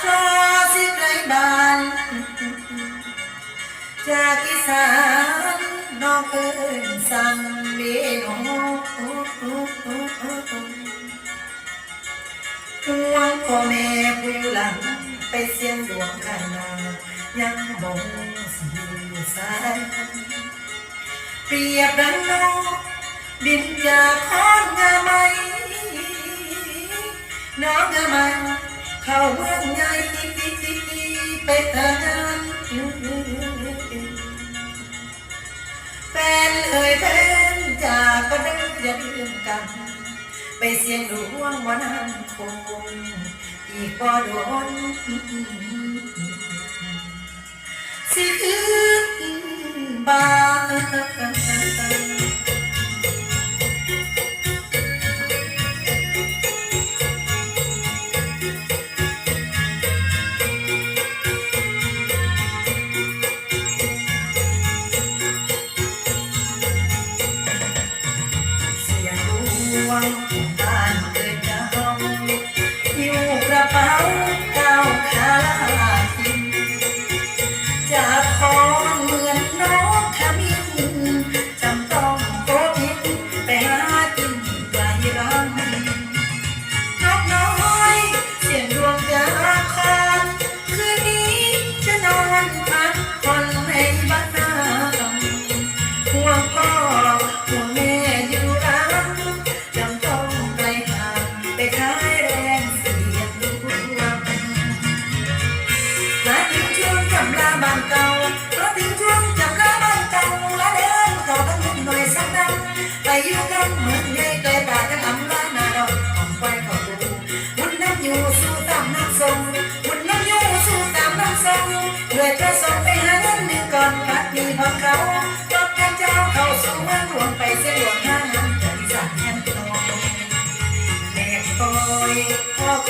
คลาสิไกบาน จากอีสานน้องเอิญสั่งเมนห่วงพ่อแม่ผู้อยู่หลัง ไปเสียงดวงขันนายังบองสิอสายเปรียบดังนกบินจากคอนงาไม้น้องงาไม้ เข้าเมืองใหญ่ไปตามแฟนเอ่ยแฟนจากก็เดินอย่าลืมกัน ไปเสียงดวงวันหันคงอีกบ่โดนสิคืบ้าน วง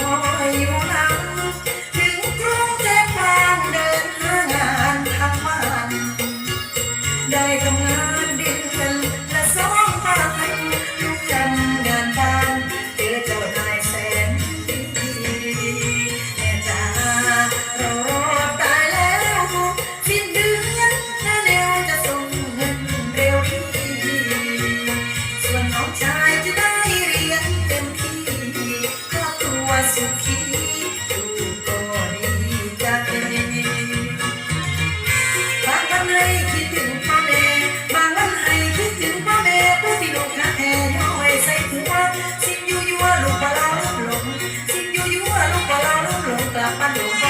are you? บ้านหลวง